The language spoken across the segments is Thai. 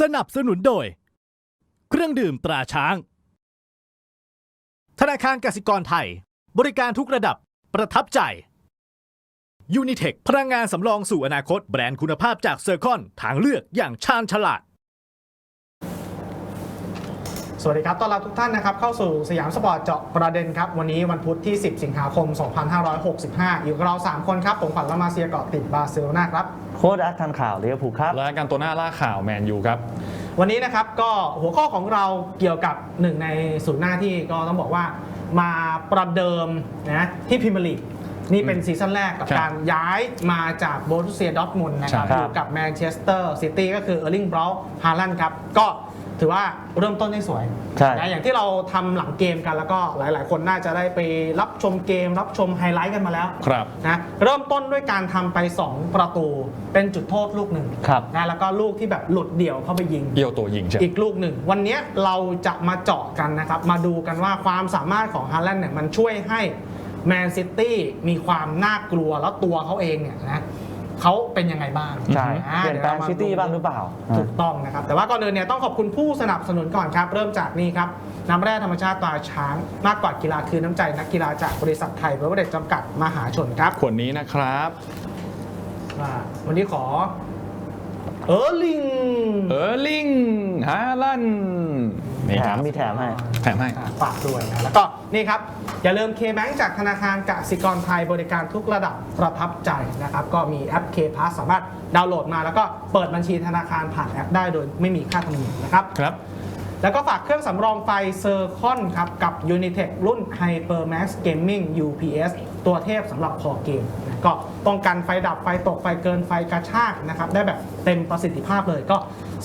สนับสนุนโดย เครื่องดื่มตราช้าง ธนาคารกสิกรไทย บริการทุกระดับประทับใจยูนิเทคพลังงานสำรองสู่อนาคตแบรนด์คุณภาพจากเซอร์คอนทางเลือกอย่างชาญฉลาด วัสดีครับ ต้อนรับทุกท่านนะครับเข้าสู่สยามสปอร์ตเจาะประเด็นครับ วันนี้วันพุธที่ 10 สิงหาคม 2565 อยู่กับเรา 3 คนครับ ผมขวัญละมาเซียเกาะติดบาร์เซโลนาครับ โค้ดอักทันข่าวเลียวผูลครับ และการตัวหน้าล่าข่าวแมนยูครับ วันนี้นะครับก็หัวข้อของเราเกี่ยวกับหนึ่งในศูนย์หน้าที่ก็ต้องบอกว่ามาประเดิมนะที่พิมยร์ลีกนี่เป็นซีซั่นแรกกับครับการย้ายมาจากโบรุสเซียดอร์ทมุนด์นะครับใช่อยู่กับแมนเชสเตอร์ซิตี้ก็คือเออร์ลิงบราวฮาลันครับก็ ถือว่าเริ่มต้นได้สวยใช่นะอย่างที่เราทำหลังเกมกันแล้วก็หลาย ๆ คนน่าจะได้ไปรับชมเกม รับชมไฮไลท์กันมาแล้วครับ นะเริ่มต้นด้วยการทำไป 2 ประตู เป็นจุดโทษลูกหนึ่งครับ นะแล้วก็ลูกที่แบบหลุดเดี่ยวเข้าไปยิง เอี่ยวตัวยิงใช่อีกลูกหนึ่ง วันนี้เราจะมาเจาะกันนะครับ มาดูกันว่าความสามารถของฮาแลนด์เนี่ยมันช่วยให้แมนซิตี้มีความน่ากลัวแล้วตัวเขาเองเนี่ยนะ เขาเป็นยังไงบ้างใช่อ่าเปลี่ยนแปลงดี๋วรมซิตี้บ้างหรือเปล่า ถูกต้องนะครับ แต่ว่าก่อนอื่นเนี่ยต้องขอบคุณผู้สนับสนุนก่อนครับ เริ่มจากนี่ครับ น้ำแร่ธรรมชาติตราช้าง มากกว่ากีฬาคือน้ำใจนักกีฬาจากบริษัทไทยเบเวอร์เรจจำกัดมหาชนครับขวดนี้นะครับอ่าวันนี้ขอ เออร์ลิง เออร์ลิงฮาลัน นี่แถครัมบมีแถมให้ แถมให้อ่าฝากด้วยนะแล้วก็นี่ครับ อย่าลืม K-Bank จากธนาคารกสิกรไทยบริการทุกระดับประทับใจนะครับ ก็มีแอป K-Pass สามารถดาวน์โหลดมา แล้วก็เปิดบัญชีธนาคารผ่านแอปได้โดยไม่มีค่าธรรมเนียมนะครับ ครับ แล้วก็ฝากเครื่องสำรองไฟเซอร์คอนครับกับ Unitech รุ่น HyperMax Gaming UPS ตัวเทพสำหรับคอเกมนะก็ป้องกันไฟดับไฟตกไฟเกินไฟกระชากนะครับได้แบบเต็มประสิทธิภาพเลยก็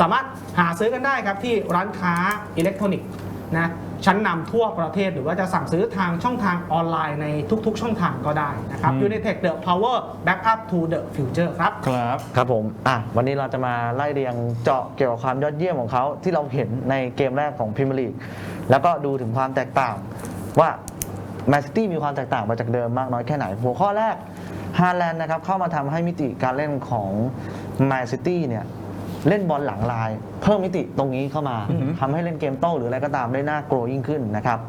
สามารถหาซื้อกันได้ครับที่ร้านค้าอิเล็กทรอนิกส์นะ ชั้นนำทั่วประเทศ หรือว่าจะสั่งซื้อทางช่องทางออนไลน์ในทุกๆ ช่องทางก็ได้นะครับอืม Unitech the power backup to the future ครับ ครับ ครับผมอะวันนี้เราจะมาไล่เรียงเจาะเกี่ยวกับความยอดเยี่ยมของเขาที่เราเห็นในเกมแรกของพรีเมียร์ลีกแล้วก็ดูถึงความแตกต่างว่าแมนซิตี้มีความแตกต่างมาจากเดิมมากน้อยแค่ไหน หัวข้อแรกฮาแลนด์นะครับเข้ามาทำให้มิติการเล่นของแมนซิตี้เนี่ย เล่นบอลหลังลาย เพิ่มมิติตรงนี้เข้ามาอือฮึทำให้เล่นเกมโต้หรืออะไรก็ตามได้น่ากลัวยิ่งขึ้นนะครับ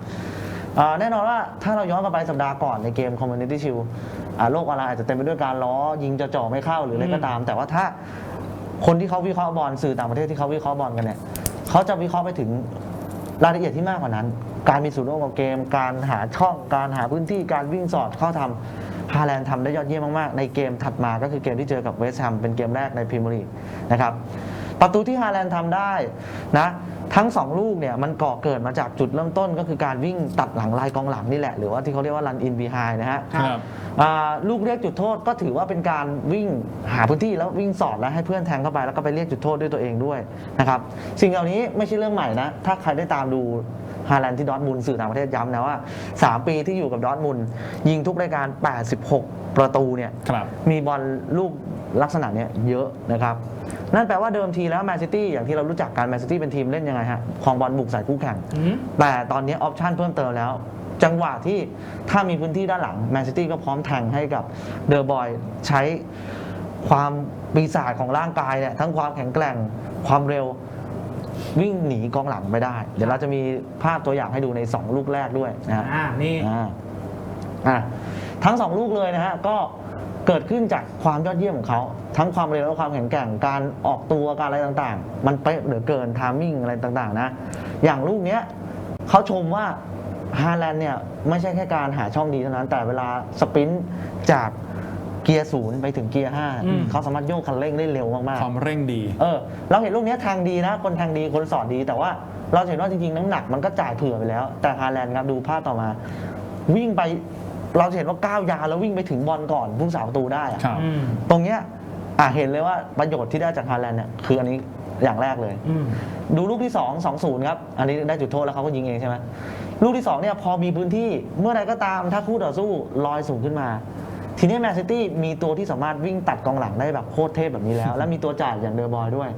อ่าแน่นอนว่าถ้าเราย้อนกลับไปสัปดาห์ก่อนในเกม Community Shield อ่าโลกออนไลน์อาจจะเต็มไปด้วยการล้อยิงจะจ่อไม่เข้าหรืออะไรก็ตาม แต่ว่าถ้าคนที่เขาวิเคราะห์บอลสื่อต่างประเทศที่เขาวิเคราะห์บอลกันเนี่ยเขาจะวิเคราะห์ไปถึงรายละเอียดที่มากกว่านั้น การมีส่วนร่วมกับเกม การหาช่อง การหาพื้นที่ การวิ่งสอดเข้าทำ ฮาแลนด์ทำได้ยอดเยี่ยมมาก ๆ ในเกมถัดมาก็คือเกมที่เจอกับเวสต์แฮมเป็นเกมแรกในพรีเมียร์ลีกนะครับประตูที่ฮาแลนด์ทำได้นะทั้ง 2 ลูกเนี่ยมันก่อเกิดมาจากจุดเริ่มต้นก็คือการวิ่งตัดหลังลายกองหลังนี่แหละ หรือว่าที่เขาเรียกว่า run in behind นะฮะครับอ่าลูกเรียกจุดโทษก็ถือว่าเป็นการวิ่งหาพื้นที่แล้ววิ่งสอดแล้วให้เพื่อนแทงเข้าไปแล้วก็ไปเรียกจุดโทษด้วยตัวเองด้วยนะครับสิ่งเหล่านี้ไม่ใช่เรื่องใหม่นะถ้าใครได้ตามดู ฮาแลนด์ที่ดอร์ทมุนด์สื่อต่างประเทศย้ำนะว่า 3 ปีที่อยู่กับดอร์ทมุนด์ยิงทุกรายการ 86 ประตูเนี่ยครับมีบอลลูกลักษณะเนี้ยเยอะนะครับ นั่นแปลว่าเดิมทีแล้วแมนซิตี้อย่างที่เรารู้จักกันแมนซิตี้เป็นทีมเล่นยังไงฮะของบอลบุกใส่คู่แข่งอืมแต่ตอนนี้ออปชันเพิ่มเติมแล้วจังหวะที่ถ้ามีพื้นที่ด้านหลังแมนซิตี้ก็พร้อมแทงให้กับเดอ b บอยใช้ความปีศาจของร่างกายเนี่ยทั้งความแข็งแกร่งความเร็ว วิ่งหนีกองหลังไม่ได้ เดี๋ยวเราจะมีภาพตัวอย่างให้ดูใน 2 ลูกแรกด้วยนะฮะอ่านี่อ่าอะทั้งสองลูกเลยนะฮะก็เกิดขึ้นจากความยอดเยี่ยมของเขา ทั้งความเร็วและความแข็งแกร่งการออกตัวการอะไรต่างๆ มันเป๊ะเหลือเกินทามมิ่งอะไรต่างๆนะ อย่างลูกเนี้ยเขาชมว่าฮาแลนด์เนี่ยไม่ใช่แค่การหาช่องดีเท่านั้น แต่เวลาสปรินต์จาก เกียร์ศูนย์ไปถึงเกียร์ห้าอืมเขาสามารถโยกคันเร่งได้เร็วมากๆความเร่งดี เออ เราเห็นลูกเนี้ยแทงดีนะ คนแทงดีคนสอดดี แต่ว่าเราเห็นว่าจริงๆ น้ำหนักมันก็จ่ายเผื่อไปแล้ว แต่ฮาแลนด์ครับดูภาพต่อมา วิ่งไปเราจะเห็นว่าก้าวยาวแล้ววิ่งไปถึงบอลก่อนผู้สาประตูได้อะครับอืมตรงเนี้ยอะเห็นเลยว่าประโยชน์ที่ได้จากฮาแลนด์เนี่ยคืออันนี้อย่างแรกเลยอืมดูลูกที่2 2 0ครับ อันนี้ได้จุดโทษแล้วเขาก็ยิงเองใช่ไหมลูกที่2เนี่ยพอมีพื้นที่เมื่อใดก็ตามถ้าคู่ต่อสู้ลอยสูงขึ้นมา ทีนี้แมนซิตี้มีตัวที่สามารถวิ่งตัดกองหลังได้แบบโคตรเทพแบบนี้แล้ว และมีตัวจ่ายอย่างเดอร์บอยด้วย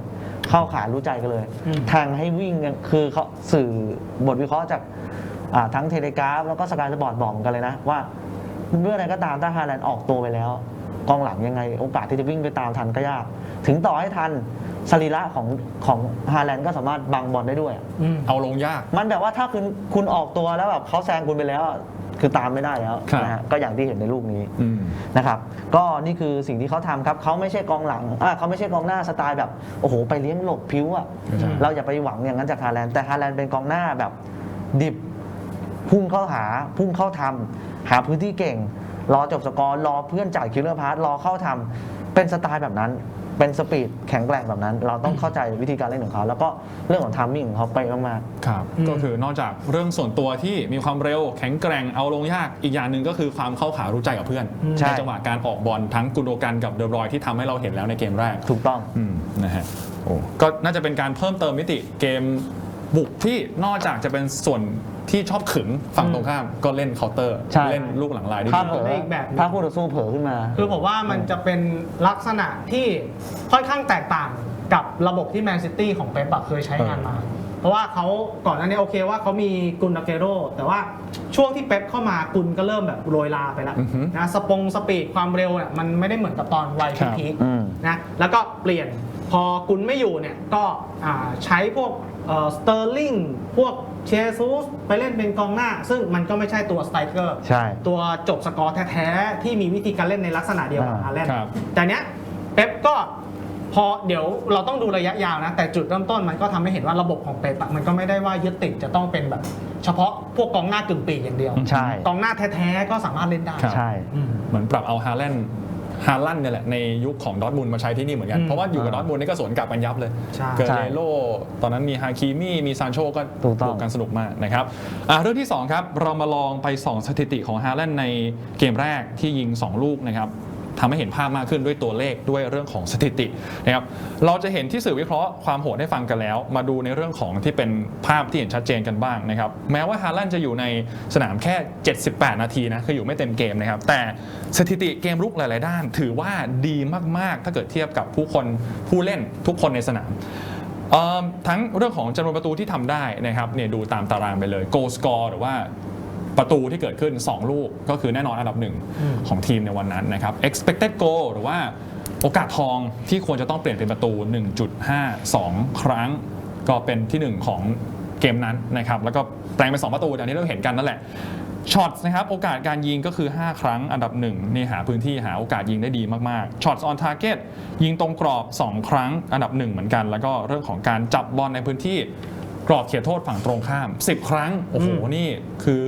เข้าขารู้ใจกันเลยอืมแทงให้วิ่งกันคือเขาสื่อบทวิเคราะห์จากอ่าทั้งเทเลกราฟแล้วก็สกายสปอร์ตบอกเหมือนกันเลยนะว่าเมื่อใดก็ตามถ้าฮาแลนด์ออกตัวไปแล้ว กองหลังยังไง โอกาสที่จะวิ่งไปตามทันก็ยาก ถึงต่อให้ทันสรีระของของฮาแลนด์ก็สามารถบังบอลได้ด้วยอืมเอาลงยาก มันแบบว่าถ้าคุณคุณออกตัวแล้วแบบเขาแซงคุณไปแล้วอะ คือตามไม่ได้แล้วครับนะฮะก็อย่างที่เห็นในลูกนี้อืมนะครับก็นี่คือสิ่งที่เขาทำครับเขาไม่ใช่กองหลังอ่าเขาไม่ใช่กองหน้าสไตล์แบบโอ้โห ไปเลี้ยงหลบพิ้วอะใช่เราอย่าไปหวังอย่างนั้นจากฮาแลนด์แต่ฮาแลนด์เป็นกองหน้าแบบดิบพุ่งเข้าหาพุ่งเข้าทำหาพื้นที่เก่ง รอจบสกอร์รอเพื่อนจ่ายคิลเลอร์พาสรอเข้าทำเป็นสไตล์แบบนั้น เป็นสปีดแข็งแกร่งแบบนั้น เราต้องเข้าใจวิธีการเล่นของเขา แล้วก็เรื่องของทามมิ่งของเขาไปะมากครับอืมก็คือนอกจากเรื่องส่วนตัวที่มีความเร็วแข็งแกร่งเอาลงยากอีกอย่างหนึ่งก็คือความเข้าขารู้ใจกับเพื่อนใช่ในจังหวะการออกบอลทั้งกุนโดกันกับเดอบรอยน์ที่ทำให้เราเห็นแล้วในเกมแรกๆถูกต้องอืมนะฮะโอ้ก็น่าจะเป็นการเพิ่มเติมมิติเกม บุกที่นอกจากจะเป็นส่วนที่ชอบขึงฝั่งตรงข้ามก็เล่นเคาน์เตอร์ใช่ เล่นลูกหลังลายได้ถ้าดี เผลอได้อีกแบบหนึ่ง ถ้าคู่ต่อสู้เผลอขึ้นมา คือผมว่ามันจะเป็นลักษณะที่ค่อนข้างแตกต่างกับระบบที่แมนซิตี้ของเป๊ปอะเคยใช้งานมา เพราะว่าเขาก่อนหน้านี้โอเคว่าเขามีกุนอาเกโรแต่ว่าช่วงที่เป๊ปเข้ามากุนก็เริ่มแบบโรยลาไปแล้วอือฮึนะสปงสปีดความเร็วเนี่ยมันไม่ได้เหมือนกับตอนวัยครับ พีคอืมๆนะแล้วก็เปลี่ยนพอกุนไม่อยู่เนี่ยก็อ่าใช้พวก สเตอร์ลิงพวกเชซูสไปเล่นเป็นกองหน้า ซึ่งมันก็ไม่ใช่ตัวสไตรเกอร์ใช่ตัวจบสกอร์แท้ๆ ที่มีวิธีการเล่นในลักษณะเดียวกับอ่าฮาแลนด์ครับแต่เนี้ยเป๊ปก็พอเดี๋ยวเราต้องดูระยะยาวนะ แต่จุดเริ่มต้นมันก็ทำให้เห็นว่าระบบของเป๊ปอะมันก็ไม่ได้ว่ายึดติดจะต้องเป็นแบบ เฉพาะพวกกองหน้ากึ่งปีกอย่างเดียวใช่กองหน้าแท้ๆก็สามารถเล่นได้ครับใช่อืมเหมือนปรับเอาฮาแลนด์ ฮาลันด์เนี่ยแหละในยุคของดอร์ทมุนด์มาใช้ที่นี่เหมือนกันอืมเพราะว่าอยู่กับดอร์ทมุนด์นี่ก็สวนกลับกันยับเลย ใช่ เกเรโลตอนนั้นมีฮาคิมี่มีซานโชก็ถูกต้อง บวกันสนุกมากนะครับอะเรื่องที่ 2 ครับ เรามาลองไปส่องสถิติของฮาแลนด์ในเกมแรกที่ยิง 2 ลูกนะครับ ทำให้เห็นภาพมากขึ้นด้วยตัวเลขด้วยเรื่องของสถิตินะครับเราจะเห็นที่สื่อวิเคราะห์ความโหดให้ฟังกันแล้ว มาดูในเรื่องของที่เป็นภาพที่เห็นชัดเจนกันบ้างนะครับแม้ว่าฮาแลนจะอยู่ในสนามแค่ 78 นาทีนะคืออยู่ไม่เต็มเกมนะครับแต่สถิติเกมรุกหลาย ๆ ด้าน ถือว่าดีมาก ๆ ถ้าเกิดเทียบกับผู้คนผู้เล่นทุกคนในสนามทั้งเรื่องของจำนวนประตูที่ทำได้นะครับเนี่ยดูตามตารางไปเลย goal score หรือว่า ประตูที่เกิดขึ้น 2 ลูกก็คือแน่นอนอันดับหนึ่งอืมของทีมในวันนั้นนะครับ expected goal หรือว่าโอกาสทองที่ควรจะต้องเปลี่ยนเป็นประตู 1.52 ครั้ง ก็เป็นที่ 1 ของเกมนั้นนะครับแล้วก็แปลงเป็น 2 ประตูอย่างที่เราเห็นกันนั่นแหละช็อตนะครับโอกาสการยิงก็คือ 5 ครั้งอันดับหนึ่งนี่หาพื้นที่หาโอกาสยิงได้ดีมากๆช็อตออนทาร์เก็ตยิงตรงกรอบ 2 ครั้งอันดับหนึ่งเหมือนกัน แล้วก็เรื่องของการจับบอลในพื้นที่ กรอบเขตโทษฝั่งตรงข้าม 10 ครั้ง โอ้โหอืมนี่คือ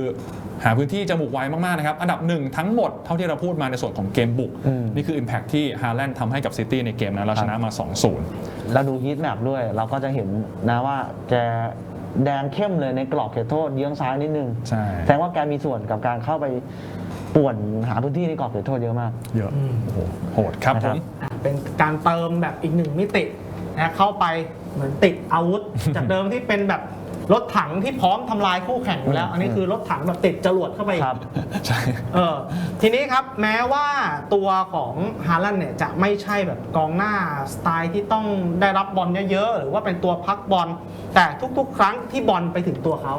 หาพื้นที่จะบุกไวมากๆนะครับ อันดับหนึ่งทั้งหมดเท่าที่เราพูดมาในส่วนของเกมบุกอืมนี่คือ Impact ที่ฮาแลนด์ทำให้กับซิตี้ในเกมนั้นเราชนะมา 2-0 เราดูฮีทแมปด้วย เราก็จะเห็นนะว่าแกแดงเข้มเลยในกรอบเขตโทษเยื้องซ้ายนิดนึงใช่แสดงว่าแกมีส่วนกับการเข้าไปป่วนหาพื้นที่ในกรอบเขตโทษเยอะมาก เยอะอืมโอ้โหโหดครับนะผครับมอะเป็นการเติมแบบอีกหนึ่งมิตินะเข้าไป เหมือนติดอาวุธ จากเดิมที่เป็นแบบรถถังที่พร้อมทำลายคู่แข่งอยู่แล้วอืมอันนี้คือรถถังแบบติดจรวดเข้าไปอีกครับใช่เออทีนี้ครับแม้ว่าตัวของฮาลันด์เนี่ยจะไม่ใช่แบบกองหน้าสไตล์ที่ต้องได้รับบอลเยอะๆ หรือว่าเป็นตัวพักบอล แต่ทุกๆ ครั้งที่บอลไปถึงตัวเขา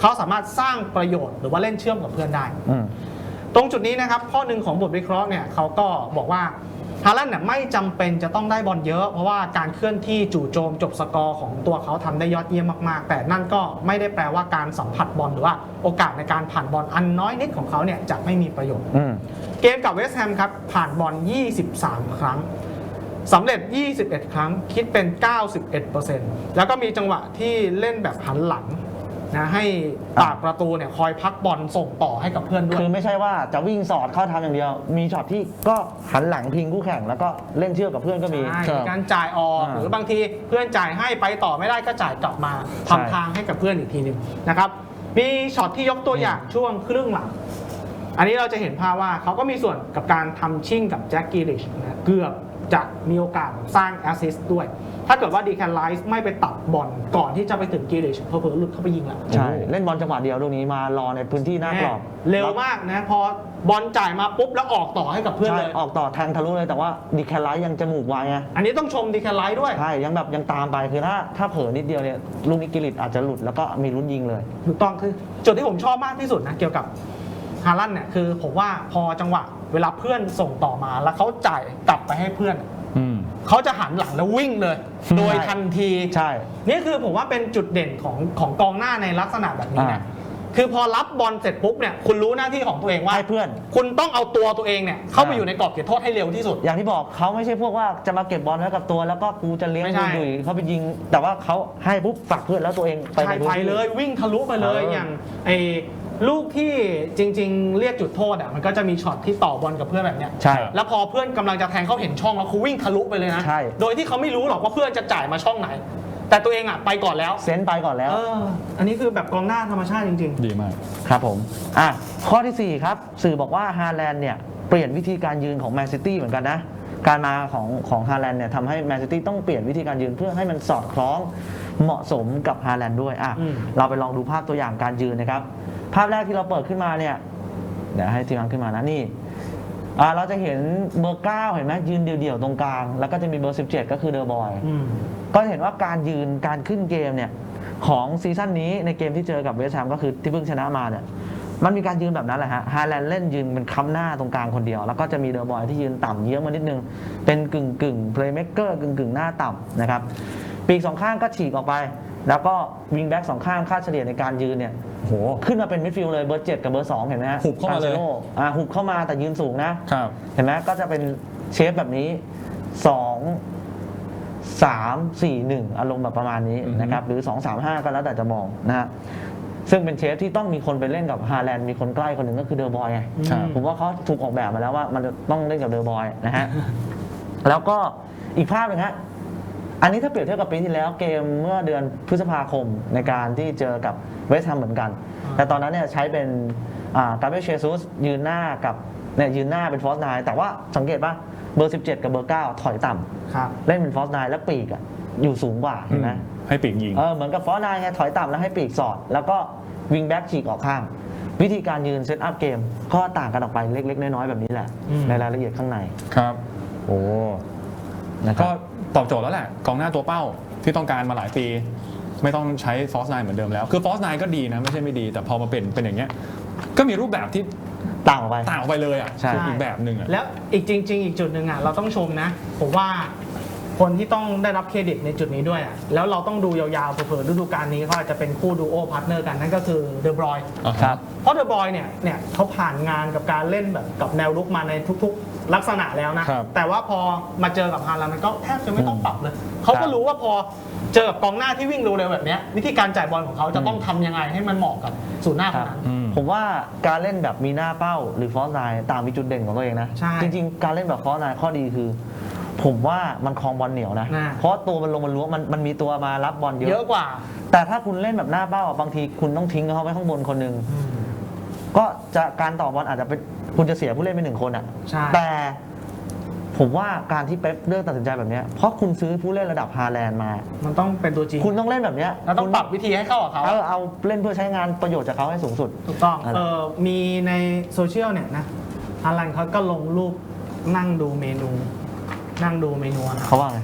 เขาสามารถสร้างประโยชน์หรือว่าเล่นเชื่อมกับเพื่อนได้อืมตรงจุดนี้นะครับข้อหนึ่งของบทวิเคราะห์เนี่ยเขาก็บอกว่า ฮาลันด์เนี่ยไม่จำเป็นจะต้องได้บอลเยอะ เพราะว่าการเคลื่อนที่จู่โจมจบสกอร์ของตัวเขาทำได้ยอดเยี่ยมมากๆ แต่นั่นก็ไม่ได้แปลว่าการสัมผัสบอลหรือว่าโอกาสในการผ่านบอลอันน้อยนิดของเขาเนี่ยจะไม่มีประโยชน์อืมเกมกับเวสต์แฮมครับผ่านบอล 23 ครั้งสำเร็จ 21 ครั้งคิดเป็น 91%แล้วก็มีจังหวะที่เล่นแบบหันหลัง นะให้ปากประตูเนี่ยคอยพักบอลส่งต่อให้กับเพื่อนด้วย คือไม่ใช่ว่าจะวิ่งสอดเข้าทำอย่างเดียว มีช็อตที่ก็หันหลังพิงคู่แข่ง แล้วก็เล่นเชื่อกับเพื่อนก็มีใช่ครับมีการจ่ายออกอ่าหรือบางทีเพื่อนจ่ายให้ไปต่อไม่ได้ก็จ่ายกลับมาใช่ทำทางให้กับเพื่อนอีกทีหนึ่งนะครับมีช็อตที่ยกตัวอย่างช่วงครึ่งหลัง อันนี้เราจะเห็นภาพว่าเขาก็มีส่วนกับการทำชิ่งกับแจ็คกิลิชนะเกือบจะมีโอกาสสร้างแอสซิสต์ด้วย ถ้าเกิดว่าดีแคนไลซ์ไม่ไปตัดบอลก่อนที่จะไปถึงกิลิชเพิ่หลุดเข้าไปยิงแล้วใช่ เล่นบอลจังหวะเดียวลูกนี้มารอในพื้นที่หน้ากรอบเร็วมากนะพอบอลจ่ายมาปุ๊บแล้วออกต่อให้กับเพื่อนใช่เลย ออกต่อแทงทะลุเลยแต่ว่าดีแคลไลท์ยังจมูกไวไงอันนี้ต้องชมดีแคนไลซ์ด้วยใช่ยังแบบยังตามไปคือถ้าถ้าเผลอนิดเดียวเนี่ยลูกนี้กิริตอาจจะหลุดแล้วก็มีลุ้นยิงเลยถูกต้องคือจุดที่ผมชอบมากที่สุดนะเกี่ยวกับฮาลันด์เนี่ยคือผมว่าพอจังหวะเวลาเพื่อนส่งต่อมาแล้วเขาจ่ายกลับไปให้เพื่อนอืม เขาจะหันหลังแล้ววิ่งเลย โดยทันทีใช่ นี่คือผมว่าเป็นจุดเด่นของของกองหน้าในลักษณะแบบนี้นะอ่าคือพอรับบอลเสร็จปุ๊บเนี่ยคุณรู้หน้าที่ของตัวเองว่าให้เพื่อน คุณต้องเอาตัวตัวเองเนี่ยเข้าไปอ่าอยู่ในกรอบเขตโทษให้เร็วที่สุด อย่างที่บอกเขาไม่ใช่พวกว่าจะมาเก็บบอลไว้กับตัวแล้วก็กูจะเลี้ยงไม่ใช่ดุยๆเขาไปยิง แต่ว่าเขาให้ปุ๊บฝากเพื่อนแล้วตัวเองไปไปในพื้นไปที่เลยวิ่งทะลุไปเลยเออออย่างไอ้ ลูกที่จริง ๆ เรียกจุดโทษอะมันก็จะมีช็อตที่ต่อบอลกับเพื่อนแบบเนี้ยใช่แล้วพอเพื่อนกำลังจะแทงเขาเห็นช่องแล้วเขาวิ่งทะลุไปเลยนะใช่ โดยที่เขาไม่รู้หรอกว่าเพื่อนจะจ่ายมาช่องไหน แต่ตัวเองอะไปก่อนแล้วเซนต์ไปก่อนแล้ว เอออันนี้คือแบบกองหน้าธรรมชาติจริง ดีมาก ครับผมอะข้อทีสี่ 4 ครับ สื่อบอกว่าฮาแลนด์เนี่ย เปลี่ยนวิธีการยืนของแมนซิตี้เหมือนกันนะ การมาของของฮาแลนด์เนี่ยทำให้แมนซิตี้ต้องเปลี่ยนวิธีการยืนเพื่อให้มันสอดคล้องเหมาะสมกับฮาแลนด์ด้วยอะอืม เราไปลองดูภาพตัวอย่างการยืนนะครับ ภาพแรกที่เราเปิดขึ้นมาเนี่ยเดี๋ยวให้ทีมงานขึ้นมานะนี่อ่าเราจะเห็นเบอร์ 9 เห็นไหมยืนเดี่ยวๆตรงกลาง แล้วก็จะมีเบอร์ 17 ก็คือเดอร์บอยๆอืมก็จะเห็นว่าการยืนการขึ้นเกมเนี่ยของซีซั่นนี้ในเกมที่เจอกับเวสต์แฮมก็คือที่เพิ่งชนะมาเนี่ยมันมีการยืนแบบนั้นแหละฮะฮาแลนด์เล่นยืนเป็นค้ำหน้าตรงกลางคนเดียว แล้วก็จะมีเดอร์บอยที่ยืนต่ำเยื้องมานิดนึง เป็นกึ่งกึ่งเพลย์เมกเกอร์กึ่งกึ่งหน้าต่ำนะครับ ปีกสองข้างก็ฉีกออกไป แล้วก็วิงแบ็กสองข้างค่าเฉลี่ยในการยืนเนี่ยโห ขึ้นมาเป็นมิดฟิลด์เลยเบอร์เจ็ดกับเบอร์สองเห็นไหมฮะหุบเข้ามาเลย คซโร่อ่าหุบเข้ามาแต่ยืนสูงนะ ครับ เห็นไหมก็จะเป็นเชฟแบบนี้2 3 4 1อารมณ์แบบประมาณนี้อือฮึ นะครับ หรือ2 3 5ก็แล้วแต่จะมองนะฮะซึ่งเป็นเชฟที่ต้องมีคนไปเล่นกับฮาแลนด์มีคนใกล้คนหนึ่งก็คือเดอร์บอยไง ครับ ผมว่าเขาถูกออกแบบมาแล้วว่ามันจะต้องเล่นกับเดอร์บอยนะฮะ แล้วก็อีกภาพหนึ่งฮะ อันนี้ถ้าเปรียบเทียบกับปีที่แล้วเกมเมื่อเดือนพฤษภาคมในการที่เจอกับเวสต์แฮมเหมือนกันอ่าแต่ตอนนั้นเนี่ยใช้เป็นกาเบรเชซุสยืนหน้ากับเนี่ยยืนหน้าเป็นฟอสไนแต่ว่าสังเกตป่ะเบอร์ 17 กับเบอร์ 9 ถอยต่ำครับเล่นเป็นฟอสไนแล้วปีกอะอยู่สูงกว่าเห็นไหมให้ปีกยิงเออเหมือนกับฟอสไนไงถอยต่ำแล้วให้ปีกสอด แล้วก็วิงแบ็กฉีกออกข้าง วิธีการยืนเซตอัพเกม ก็ต่างกันออกไปเล็ก ๆ น้อยๆแบบนี้แหละอืมในรายละเอียดข้างในครับ โอ้ นะคก็รับตอบโจทย์แล้วแหละกองหน้าตัวเป้าที่ต้องการมาหลายปี ไม่ต้องใช้ฟอสไนเหมือนเดิมแล้ว คือฟอสไนก็ดีนะไม่ใช่ไม่ดี แต่พอมาเป็นเป็นอย่างเงี้ยก็มีรูปแบบที่ต่างออกไป ต่างออกไปเลยอะใช่อีกแบบหนึ่งอะ แล้วอีกจริง ๆ อีกจุดหนึ่งอะเราต้องชมนะ ผมว่าคนที่ต้องได้รับเครดิตในจุดนี้ด้วยอะแล้วเราต้องดูยาวๆเผลอๆฤดูกาลนี้เขาอาจจะเป็นคู่ดูโอพาร์ทเนอร์กันนั่นก็คือเดอะบรอยอ่าฮะครับ เพราะเดอะบอยเนี่ยเนี่ยเขาผ่านงานกับการเล่นแบบกับแนวรุกมาในทุกๆ ลักษณะแล้วนะ ครับแต่ว่าพอมาเจอกับฮาลันด์มันก็แทบจะไม่ต้องปรับเลยเขาครัก็บรู้ว่าพอเจอกับกองหน้าที่วิ่งเร็วๆแบบเนี้ยวิธีการจ่ายบอลของเขาจะต้องทำยังไงให้มันเหมาะกับศูนย์หน้าคนนั้น อืม ผมว่าการเล่นแบบมีหน้าเป้าหรือฟอสไนต่างมีจุดเด่นของตัวเองนะ ใช่จริงๆ การเล่นแบบฟอสไนข้อดีคือ ผมว่ามันคลองบอลเหนียวนะ น่ะ เพราะตัวมันลงมันล้วงมันมันมีตัวมารับบอลเยเยอะอะ กว่า แต่ถ้าคุณเล่นแบบหน้าเป้าอะบางทีคุณต้องทิ้งเขาไว้ข้างบนคนหนึ่ง ก็จะการต่อบอลอาจจะเป็นคุณจะเสียผู้เล่นไปหนึ่งคนอะใช่ แต่ผมว่าการที่เป๊ปเลือกตัดสินใจแบบเนี้ยเพราะคุณซื้อผู้เล่นระดับฮาแลนด์มา มันต้องเป็นตัวจริงคุณต้องเล่นแบบเนี้ยเราต้องคุณปรับวิธีให้เข้ากับเขาเออเอาเล่นเพื่อใช้งานประโยชน์จากเขาให้สูงสุด ถูกต้องอะไร เออมีในโซเชียลเนี่ยนะฮาลันด์เขาก็ลงรูปนั่งดูเมนู นั่งดูเมนูอาหารเขาว่าไง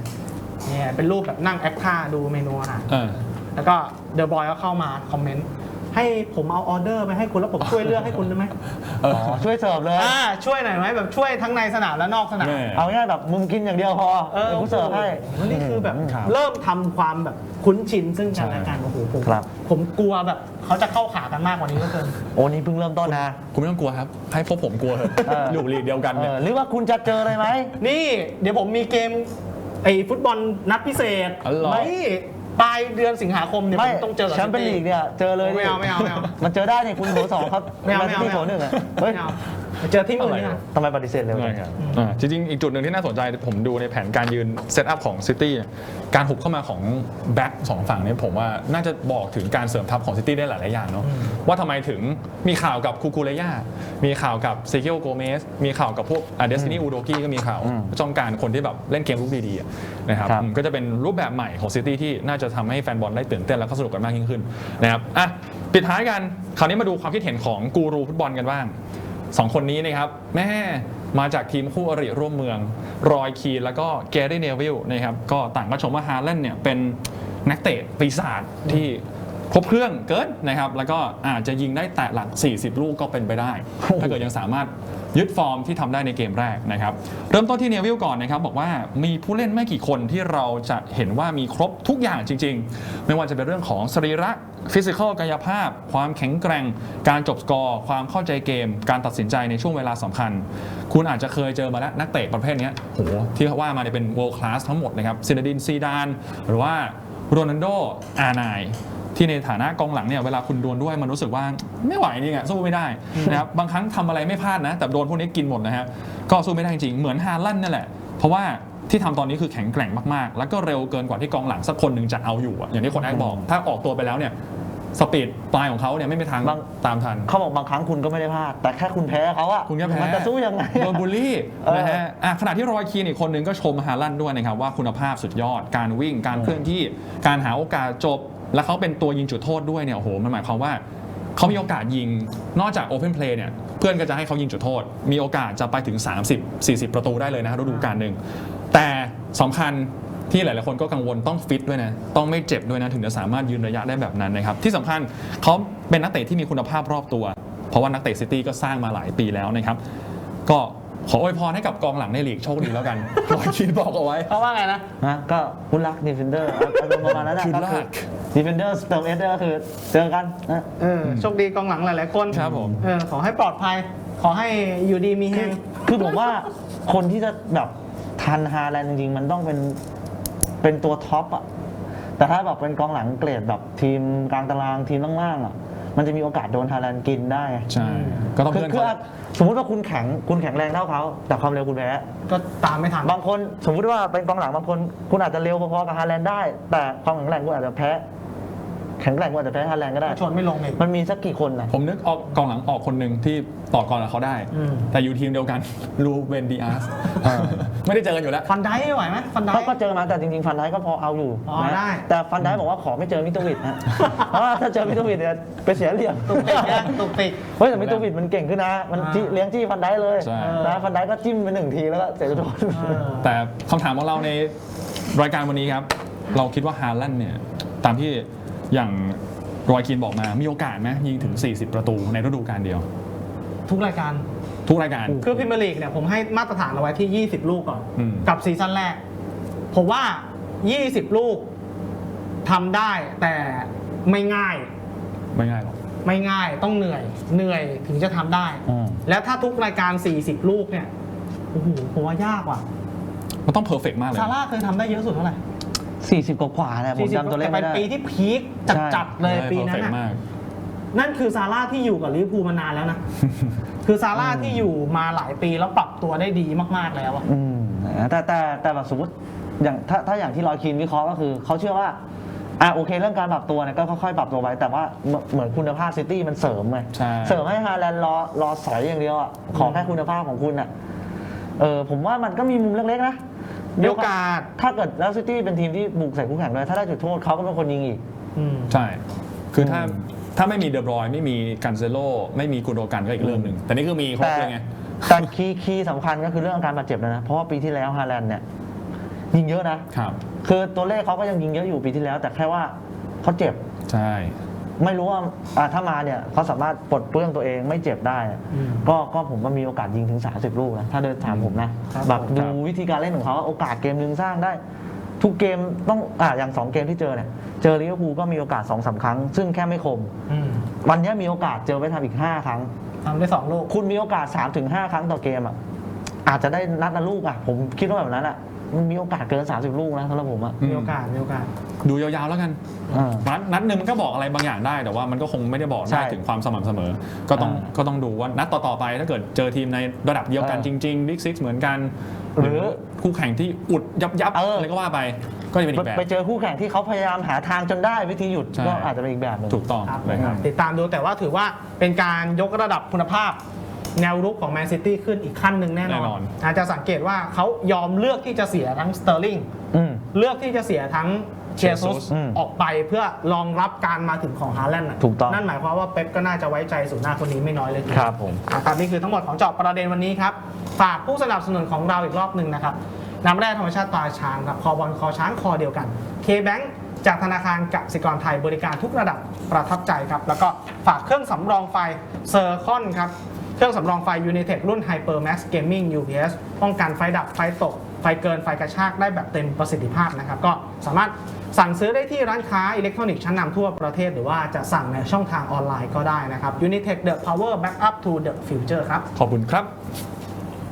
เนี่ยเป็นรูปแบบนั่งแอคท่าดูเมนูอาหารเออ แล้วก็เดอะบอยก็เข้ามาคอมเมนต์ ให้ผมเอาออเดอร์ไปให้คุณแล้วผมช่วยเลือกให้คุณได้ไหมเอออ๋อช่วยเสิร์ฟเลยอ่าช่วยหน่อยไหมแบบช่วยทั้งในสนามและนอกสนามแม่เอาง่ายๆแบบมึงกินอย่างเดียวพอเออเดี๋ยวกูเสิร์ฟให้ โอ้โหนี่คือแบบครับเริ่มทำความแบบคุ้นชินซึ่งกันและกันโอ้โหผมครับ ผมกลัวแบบเขาจะเข้าขากันมากกว่านี้ก็เกิน โอ้นี่เพิ่งเริ่มต้นนะ คุณไม่ต้องกลัวครับ ให้พวกผมกลัวเถอะเออ อยู่ลีกเดียวกันเอเนี่ย อหรือว่าคุณจะเจออะไรไหม นี่เดี๋ยวผมมีเกมไอ้ฟุตบอลนัดพิเศษอ๋อเหรอไม่ ปลายเดือนสิงหาคมเนี่ยผมต้องเจอกับแชมเปี้ยนซิลีตี้กเนี่ยเจอเลยไม่เอาไม่เอาไม่เอามันเจอได้เนี่ยคุณโถสองครับไม่เอาไม่เอาที่ไม่โถเอาหนึ่งอะเฮ้ยไม่ เอาเจอที่อื่นนี่อะไรนะอะทำไมปฏิเสธเร็วจังอ่าจริงๆ อีกจุดหนึ่งที่น่าสนใจผมดูในแผนการยืนเซตอัพของซิตี้การหุบเข้ามาของแบ็กสองฝั่งเนี้ผมว่าน่าจะบอกถึงการเสริมทัพของซิตี้ได้หลายๆอย่างเนาะว่าทำไมถึงมีข่าวกับคูคูเรย่ามีข่าวกับเซเคียโกเมสมีข่าวกับพวกเดสตินีอูโดกี้ก็มีข่าวจ้องการคนที่แบบเล่นเกมลุกดีๆอะนะครับ อืมก็จะเป็นรูปแบบใหม่ของซิตี้ที่น่าจะทำให้แฟนบอลได้ตื่นเต้นแล้วก็สนุกกันมากยิ่งขึ้นนะครับอะปิดท้ายกันคราวนี้มาดูความคิดเห็นของกูรูฟุตบอลกันบ้าง สองคนนี้นะครับแม่มาจากทีมคู่อริร่วมเมือง รอยคีแล้วก็แกรี่เนวิลนะครับก็ต่างก็ชมว่าฮาแลนด์เนี่ยเป็นนักเตะปีศาจที่ครบเครื่องเกินนะครับ แล้วก็อาจจะยิงได้แตะหลัก 40 ลูกก็เป็นไปได้ ถ้าเกิดยังสามารถ ยึดฟอร์มที่ทำได้ในเกมแรกนะครับ เริ่มต้นที่เนวิลก่อนนะครับ บอกว่ามีผู้เล่นไม่กี่คนที่เราจะเห็นว่ามีครบทุกอย่างจริง ๆ ไม่ว่าจะเป็นเรื่องของสรีระฟิสิกอลกายภาพ ความแข็งแกร่ง การจบสกอร์ ความเข้าใจเกม การตัดสินใจในช่วงเวลาสำคัญ คุณอาจจะเคยเจอมาแล้วนักเตะประเภทนี้โหที่ว่ามาเนี่ยเป็น world class ทั้งหมดนะครับซินดินซีดาน หรือว่าโรนัลโดอาร์ไน ที่ในฐานะกองหลังเนี่ยเวลาคุณโดนด้วยมันรู้สึกว่าไม่ไหวนี่ไงสู้ไม่ได้นะครับบางครั้งทำอะไรไม่พลาดนะ แต่โดนพวกนี้กินหมดนะฮะก็สู้ไม่ได้จริงๆเหมือนฮาลันด์นั่นแหละ เพราะว่าที่ทำตอนนี้คือแข็งแกร่งมากๆ แล้วก็เร็วเกินกว่าที่กองหลังสักคนหนึ่งจะเอาอยู่อะอย่างที่คนแอคบอก ถ้าออกตัวไปแล้วเนี่ยสปีดปลายของเขาเนี่ยไม่มีทางบางตามทันเขาบอกบางครั้งคุณก็ไม่ได้พลาด แต่แค่คุณแพ้เขาอะคุณก็แพ้มันจะสู้ยังไงโดนบูลลี่เออนะฮะอะขณะที่รอยคีนอีกคนหนึ่งก็ชมฮาลันด์ด้วยนะครับว่าคุณภาพสุดยอดการวิ่งการเคลื่อนที่การหาโอกาสจบ และเขาเป็นตัวยิงจุดโทษด้วยเนี่ยโอ้โหมันหมายความว่าเขามีโอกาสยิงนอกจากโอเพนเพลย์เนี่ยเพื่อนก็จะให้เขายิงจุดโทษ มีโอกาสจะไปถึง 30 40 ประตูได้เลยนะฤดูกาลหนึ่งแต่สำคัญที่หลาย ๆ คนก็กังวลต้องฟิตด้วยนะ ต้องไม่เจ็บด้วยนะ ถึงจะสามารถยืนระยะได้แบบนั้นนะครับ ที่สำคัญเขาเป็นนักเตะที่มีคุณภาพรอบตัว เพราะว่านักเตะซิตี้ก็สร้างมาหลายปีแล้วนะครับ ก็ ขออวยพรให้กับกองหลังในลีกโชคดีแล้วกันรอยคินบอกเอาไว้ เขาว่าไงนะ นะก็คุณรักดีเฟนเดอร์อารมณ์ประมาณนั้นนะคุณก็รัคือกดีเฟนเดอร์เติมเอสก็คือเจอกันนะเออโชคดีกองหลังหลายๆคนครับผม เออขอให้ปลอดภัย ขอให้อยู่ดีมีแฮงคือผมว่าคนที่จะแบบทันฮาแลนด์จริง ๆ มันต้องเป็นเป็นตัวท็อปอะแต่ถ้าแบบเป็นกองหลังเกรดแบบทีมกลางตารางทีมล่างๆอะ มันจะมีโอกาสโดนฮาแลนด์กินได้ไงใช่ก็ต้องคือเพื่อนคือเขาสมมุติว่าคุณแข็งคุณแข็งแรงเท่าเขา แต่ความเร็วคุณแพ้ก็ตามไม่ทันบางคนสมมุติว่าเป็นกองหลังบางคน คุณอาจจะเร็วพอๆกับฮาแลนด์ได้ แต่ความแข็งแรงคุณอาจจะแพ้ แข็งแรงคุณอาจจะแพ้ฮาแลนด์ก็ได้ ชนไม่ลงอีกมันมีสักกี่คนนะผมนึกออกกองหลังออกคนหนึ่งที่ต่อกรกับเขาได้อืมแต่อยู่ทีมเดียวกันลูเวนดีอาร์สไม่ได้เจอกันอยู่แล้ว ฟันได้ไหวไหมฟันได้เขาก็เจอมาแต่จริง ๆ ฟันไดก็พอเอาอยู่อ๋อนะได้แต่ฟันไดบอกว่าขอไม่เจอมิโตวิดนะเพราะว่าถ้าเจอมิโตวิดเนี่ยไปเสียเหลี่ยมตุกติกนะตุกติกเฮ้ยแต่มิโตวิดมันเก่งขึ้นนะ มันจี้อ่าเลี้ยงจี้ฟันไดเลยใช่นะฟันไดก็จิ้มไปหนึ่งทีแล้วก็เสียจุดโทษเออแต่คำถามของเราในรายการวันนี้ครับ เราคิดว่าฮาลันด์เนี่ยตามที่ อย่างรอยคินบอกมามีโอกาสไหมยิงถึง 40 ประตูในฤดูกาลเดียว ทุกรายการทุกรายการ คือพรีเมียร์ลีกเนี่ยผมให้มาตรฐานเอาไว้ที่ 20 ลูกก่อน อืม กับซีซั่นแรก ผมว่า 20 ลูกทำได้แต่ไม่ง่าย ไม่ง่ายหรอก ไม่ง่ายต้องเหนื่อย เหนื่อยถึงจะทำได้ อืม แล้วถ้าทุกรายการ 40 ลูกเนี่ยโอ้โหผมว่ายากว่ะมันต้องเพอร์เฟกมากเลย ซาร่าเคยทำได้เยอะสุดเท่าไหร่ 40 กว่าๆเนี่ยผม40จำตัวเลขแต่ไม่เป็นได้ ปีที่พีคจัดๆเลยปีนั้นเพอร์เฟกน่ะ มาก นั่นคือซาร่าที่อยู่กับลิเวอร์พูลมานานแล้วนะ คือซาร่าที่อยู่มาหลายปีแล้วปรับตัวได้ดีมากๆแล้วอะ อืมนะแต่แต่แต่แบบสมมติอย่างถ้าถ้าอย่างที่ลอยคินวิเคราะห์ก็คือเขาเชื่อว่าอะโอเคเรื่องการปรับตัวเนี่ยก็ค่อยๆปรับตัวไปแต่ว่าเหมือนเหมือนคุณภาพซิตี้มันเสริมไงใช่ เสริมให้ฮาแลนด์รอรอสอยอย่างเดียวอะขอแค่คุณภาพของคุณอะเออผมว่ามันก็มีมุมเล็กๆนะ มีโอกาส ถ้าเกิดแล้วซิตี้เป็นทีมที่บุกใส่คู่แข่งด้วยถ้าได้จุดโทษเขาก็เป็นคนยิงอีกอืมใช่ คือถ้าอืมถ้าไม่มีเดบรอยน์ไม่มีกันเซโลไม่มีกุนโดกันก็อีกเรื่องหนึ่งแต่นี่คือมีครบแต่เลยไงแต่คีย์คีย์สำคัญก็คือเรื่องการบาดเจ็บนะนะเพราะว่าปีที่แล้วฮาแลนด์เนี่ยยิงเยอะนะครับ คือตัวเลขเขาก็ยังยิงเยอะอยู่ปีที่แล้ว แต่แค่ว่าเขาเจ็บใช่ ไม่รู้ว่าอ่าถ้ามาเนี่ยเขาสามารถปลดเปลื้องตัวเองไม่เจ็บได้อะอืม ก็ก็ผมว่ามีโอกาสยิงถึง 30 ลูกนะ ถ้าเดินถามผมนะ ครับแบบผมดูวิธีการเล่นของเขาโอกาสเกมหนึ่งสร้างได้ ทุกเกมต้องอ่าอย่าง 2 เกมที่เจอเนี่ย เจอลิเวอร์พูลก็มีโอกาส2อสาครั้ง ซึ่งแค่ไม่คม อืมวันนี้มีโอกาสเจอไปทำอีก 5 ครั้ง ทำได้สองลูก คุณมีโอกาส3-5ครั้งต่อเกมอะ อาจจะได้นัดละลูกอะ ผมคิดว่าแบบนั้นอะมันมีโอกาสเกิน 30 ลูกนะสำหรับผมอะอืมมีโอกาสมีโอกาส ดูยาวๆแล้วกันอ่านัดนัดหนึ่งมันก็บอกอะไรบางอย่างได้ แต่ว่ามันก็คงไม่ได้บอกใช่ได้ถึงความสม่ำเสมอ ก็ต้องอ่าก็ต้องดูว่านัดต่อๆไปถ้าเกิดเจอทีมในระดับเดียวกันเออจริงๆบิ๊กซิกเหมือนกันหรือคู่แข่งที่อุดยับยับเอออ อะไรก็ว่าไปก็จะเป็นอีกแบบ ไปเจอคู่แข่งที่เขาพยายามหาทางจนได้วิธีหยุดใช่ ก็อาจจะเป็นอีกแบบหนึ่งถูกต้องครับเลยครับ ติดตามดูแต่ว่าถือว่าเป็นการยกระดับคุณภาพ แนวรุกของแมนซิตี้ขึ้นอีกขั้นหนึ่งแน่นอแน่นนอน อาจจะสังเกตว่าเขายอมเลือกที่จะเสียทั้งสเตอร์ลิงอืมเลือกที่จะเสียทั้งเชซุสอืมออกไปเพื่อรองรับการมาถึงของฮาแลนด์น่ะถูกต้อง นั่นหมายความว่าเป๊ปก็น่าจะไว้ใจสุดหน้าคนนี้ไม่น้อยเลยทีเดียวครับผมอะครับนี่คือทั้งหมดของเจอบประเด็นวันนี้ครับ ฝากผู้สนับสนุนของเราอีกรอบหนึ่งนะครับน้ำแร่ธรรมชาติตราช้างครับคอบอลคอช้างคอเดียวกัน K-Bank จากธนาคารกสิกรไทยบริการทุกระดับประทับใจครับ แล้วก็ฝากเครื่องสำรองไฟเซอร์คอนครับ เครื่องสำรองไฟ Unitech รุ่น HyperMax Gaming UPS ป้องกันไฟดับไฟตก ไฟเกินไฟกระชากได้แบบเต็มประสิทธิภาพนะครับ ก็สามารถสั่งซื้อได้ที่ร้านค้าอิเล็กทรอนิกส์ชั้นนำทั่วประเทศ หรือว่าจะสั่งในช่องทางออนไลน์ก็ได้นะครับ Unitech the power backup to the future ครับ ขอบคุณครับ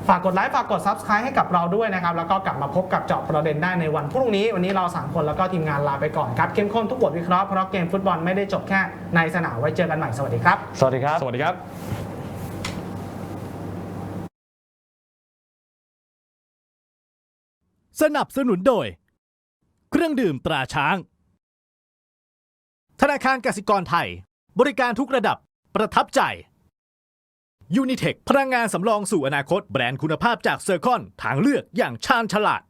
ฝากกดไลค์ฝากกด Subscribe ให้กับเราด้วยนะครับ แล้วก็กลับมาพบกับเจาะประเด็นได้ในวันพรุ่งนี้ วันนี้เรา3คนแล้วก็ทีมงานลาไปก่อนครับเข้มข้นทุกบทวิเคราะห์เพราะเกมฟุตบอลไม่ได้จบแค่ในสนามไว้เจอกันใหม่สวัสดีครับ สวัสดีครับ สวัสดีครับ สนับสนุนโดย เครื่องดื่มตราช้าง ธนาคารกสิกรไทย บริการทุกระดับประทับใจยูนิเทคพลังงานสำรองสู่อนาคตแบรนด์คุณภาพจากเซอร์คอนทางเลือกอย่างชาญฉลาด